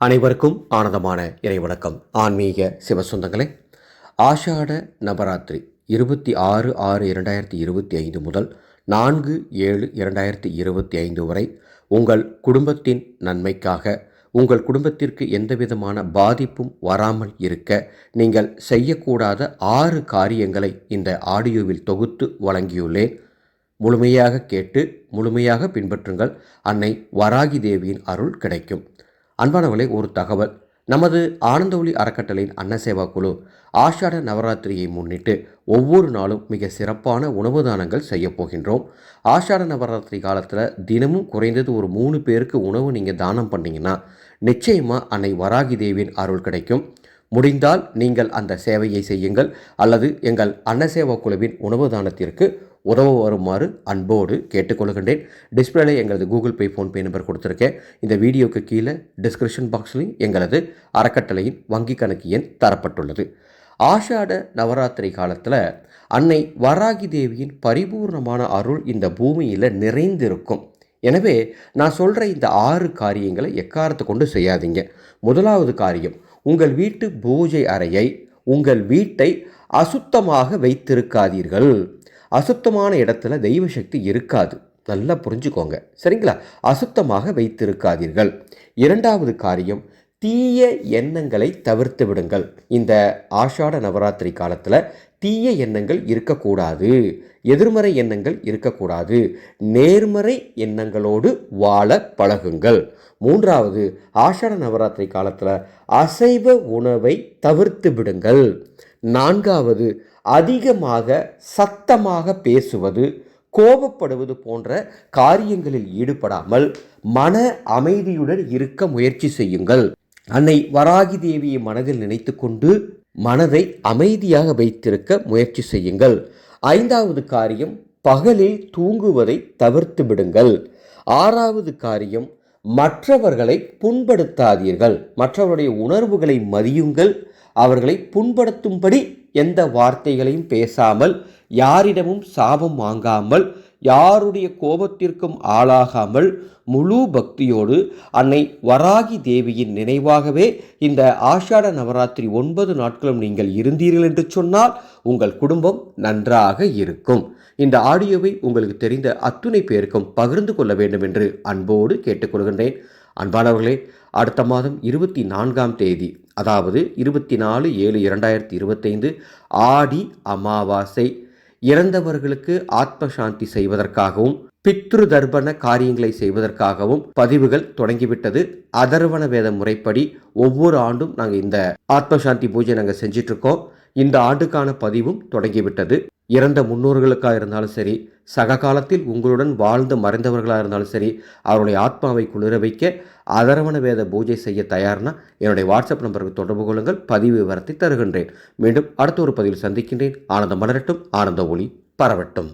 அனைவருக்கும் ஆனந்தமான இறைவணக்கம் ஆன்மீக சிவசொந்தங்களே ஆஷாட நவராத்திரி இருபத்தி ஆறு ஆறு இரண்டாயிரத்தி இருபத்தி ஐந்து முதல் நான்கு ஏழு இரண்டாயிரத்தி இருபத்தி ஐந்து வரை உங்கள் குடும்பத்தின் நன்மைக்காக உங்கள் குடும்பத்திற்கு எந்தவிதமான பாதிப்பும் வராமல் இருக்க நீங்கள் செய்யக்கூடாத ஆறு காரியங்களை இந்த ஆடியோவில் தொகுத்து வழங்கியுள்ளேன். முழுமையாக கேட்டு முழுமையாக பின்பற்றுங்கள். அன்னை வராகி தேவியின் அருள் கிடைக்கும். அன்பானவர்களே ஒரு தகவல். நமது ஆனந்த ஒளி அறக்கட்டளையின் அன்னசேவா குழு ஆஷாட நவராத்திரியை முன்னிட்டு ஒவ்வொரு நாளும் மிக சிறப்பான உணவு தானங்கள் செய்யப்போகின்றோம் ஆஷாட நவராத்திரி காலத்தில் தினமும் குறைந்தது ஒரு மூணு பேருக்கு உணவு நீங்கள் தானம் பண்ணிங்கன்னா நிச்சயமாக அன்னை வராகி தேவியின் அருள் கிடைக்கும். முடிந்தால் நீங்கள் அந்த சேவையை செய்யுங்கள். அல்லது எங்கள் அன்னசேவா குழுவின் உணவு தானத்திற்கு உதவ வருமாறு அன்போடு கேட்டுக்கொள்கின்றேன். டிஸ்பிளேல எங்களது கூகுள் பே ஃபோன்பே நம்பர் கொடுத்துருக்கேன். இந்த வீடியோக்கு கீழே டிஸ்கிரிப்ஷன் பாக்ஸ்லையும் எங்களது அறக்கட்டளையின் வங்கி கணக்கு எண் தரப்பட்டுள்ளது. ஆஷாட நவராத்திரி காலத்தில் அன்னை வராகி தேவியின் பரிபூர்ணமான அருள் இந்த பூமியில் நிறைந்திருக்கும். எனவே நான் சொல்கிற இந்த ஆறு காரியங்களை எக்காரத்தை கொண்டு செய்யாதீங்க. முதலாவது காரியம் உங்கள் வீட்டு பூஜை அறையை உங்கள் வீட்டை அசுத்தமாக வைத்திருக்காதீர்கள். அசுத்தமான இடத்துல தெய்வ சக்தி இருக்காது. நல்லா புரிஞ்சுக்கோங்க. சரிங்களா? அசுத்தமாக வைத்திருக்காதீர்கள். இரண்டாவது காரியம் தீய எண்ணங்களை தவிர்த்து விடுங்கள். இந்த ஆஷாட நவராத்திரி காலத்தில் தீய எண்ணங்கள் இருக்கக்கூடாது. எதிர்மறை எண்ணங்கள் இருக்கக்கூடாது. நேர்மறை எண்ணங்களோடு வாழ பழகுங்கள். மூன்றாவது ஆஷாட நவராத்திரி காலத்தில் அசைவ உணவை தவிர்த்து விடுங்கள். நான்காவது அதிகமாக சத்தமாக பேசுவது கோபப்படுவது போன்ற காரியங்களில் ஈடுபடாமல் மன அமைதியுடன் இருக்க முயற்சி செய்யுங்கள். அன்னை வராகி தேவியை மனதில் நினைத்து கொண்டு மனதை அமைதியாக வைத்திருக்க முயற்சி செய்யுங்கள். ஐந்தாவது காரியம் பகலில் தூங்குவதை தவிர்த்து விடுங்கள். ஆறாவது காரியம் மற்றவர்களை புண்படுத்தாதீர்கள். மற்றவருடைய உணர்வுகளை மதியுங்கள். அவர்களை புண்படுத்தும்படி எந்த வார்த்தைகளையும் பேசாமல் யாரிடமும் சாபம் வாங்காமல் யாருடைய கோபத்திற்கும் ஆளாகாமல் முழு பக்தியோடு அன்னை வராகி தேவியின் நினைவாகவே இந்த ஆஷாட நவராத்திரி ஒன்பது நாட்களும் நீங்கள் இருந்தீர்கள் என்று சொன்னால் உங்கள் குடும்பம் நன்றாக இருக்கும். இந்த ஆடியோவை உங்களுக்கு தெரிந்த அத்துணை பேருக்கும் பகிர்ந்து கொள்ள வேண்டும் என்று அன்போடு கேட்டுக்கொள்கின்றேன். அன்பானவர்களே அடுத்த மாதம் இருபத்தி நான்காம் தேதி அதாவது இருபத்தி நாலு ஏழு இரண்டாயிரத்தி இருபத்தைந்து ஆடி அமாவாசை. இறந்தவர்களுக்கு ஆத்ம சாந்தி செய்வதற்காகவும் பித்ரு தர்ப்பண காரியங்களை செய்வதற்காகவும் பதிவுகள் தொடங்கிவிட்டது. அதர்வன வேத முறைப்படி ஒவ்வொரு ஆண்டும் நாங்கள் இந்த ஆத்ம சாந்தி பூஜை நாங்கள் செஞ்சிட்ருக்கோம். இந்த ஆண்டுக்கான பதிவும் தொடங்கிவிட்டது. இறந்த முன்னோர்களுக்காக இருந்தாலும் சரி சக காலத்தில் உங்களுடன் வாழ்ந்து மறைந்தவர்களாக இருந்தாலும் சரி அவருடைய ஆத்மாவை குளிர வைக்க அதரவண வேத பூஜை செய்ய தயார்னா என்னுடைய வாட்ஸ்அப் நம்பருக்கு தொடர்பு கொள்ளுங்கள் பதிவு விவரத்தை தருகின்றேன். மீண்டும் அடுத்த ஒரு பதிவில் சந்திக்கின்றேன். ஆனந்தம் மலரட்டும் ஆனந்த ஒளி பரவட்டும்.